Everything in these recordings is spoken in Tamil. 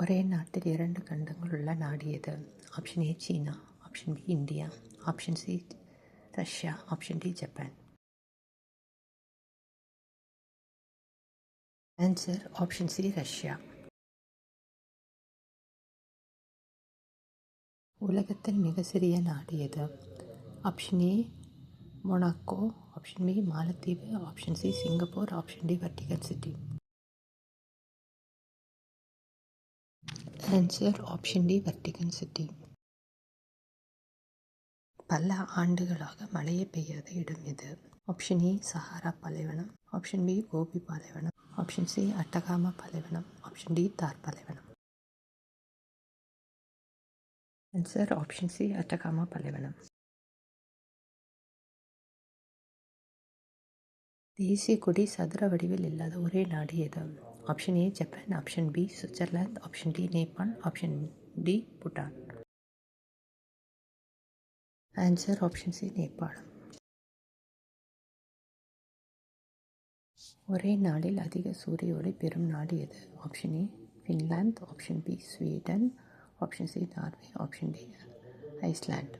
ஒரே நாட்டில் இரண்டு கண்டங்கள் உள்ள நாடு எது? Option A China. Option B India. Option C Russia. Option D Japan. Answer option C Russia. உலகத்தின் மிக சிறிய நாடு எது? Option A Monaco option B மாலத்தீவு option C Singapore option D Vatican city answer option D Vatican city பல ஆண்டுகளாக மழையே பெய்யாத இடம் இது ஆப்ஷன் ஏ சஹாரா பாலைவனம் ஆப்ஷன் பி கோபி பாலைவனம் ஆப்ஷன் சி அட்டகாமா பாலைவனம் ஆப்ஷன் டி தார் பாலைவனம் ஆன்சர் ஆப்ஷன் சி அட்டகாமா பாலைவனம் தேசிய கொடி சதுர வடிவில் இல்லாத ஒரே நாடு எது? Option A Japan option B Switzerland option D Nepal option D Bhutan. Answer option C Nepal ஒரே நாளில் அதிக சூரிய ஒளி பெறும் நாடு எது? Option A Finland option B Sweden option C Norway option D Iceland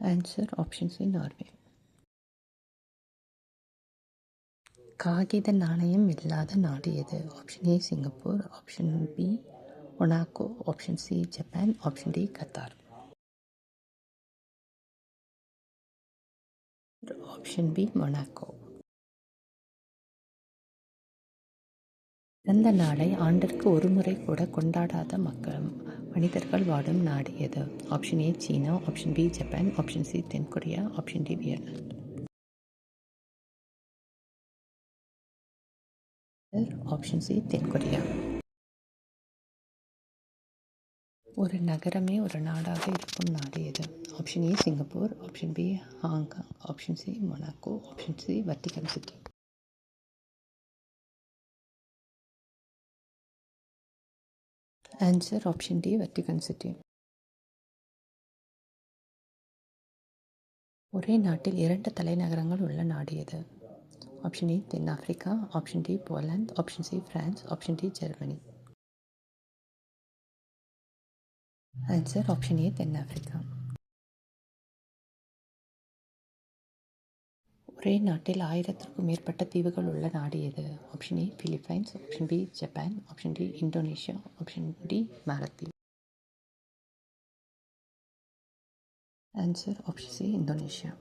answer option C Norway. காகித நாணயம் இல்லாத நாடு எது? Option A Singapore. Option B Monaco option C Japan. Option D Qatar. Option B Monaco. பிறந்த நாளை ஆண்டிற்கு ஒரு முறை கூட கொண்டாடாத மக்கள் மனிதர்கள் வாடும் நாடு எது? Option A China. Option B Japan. Option C தென்கொரியா. Option D Vietnam. Option C தென்கொரியா ஒரு நகரமே ஒரு நாடாக இருக்கும் நாடு எது? Option A Singapore option B Hong Kong option C Monaco option C Vatican city answer option D Vatican city ஒரே நாட்டில் இரண்டு தலைநகரங்கள் உள்ள நாடு எது? ஆப்ஷன் ஏ தென்னாப்பிரிக்கா option D Poland option C France option D Germany answer option A தென்னாப்பிரிக்கா ஒரே நாட்டில் ஆயிரத்திற்கும் மேற்பட்ட தீவுகள் உள்ள நாடு எது? Option A Philippines option B Japan option D Indonesia option D மாலத்தீவு ஆன்சர் ஆப்ஷன் சி இந்தோனேஷியா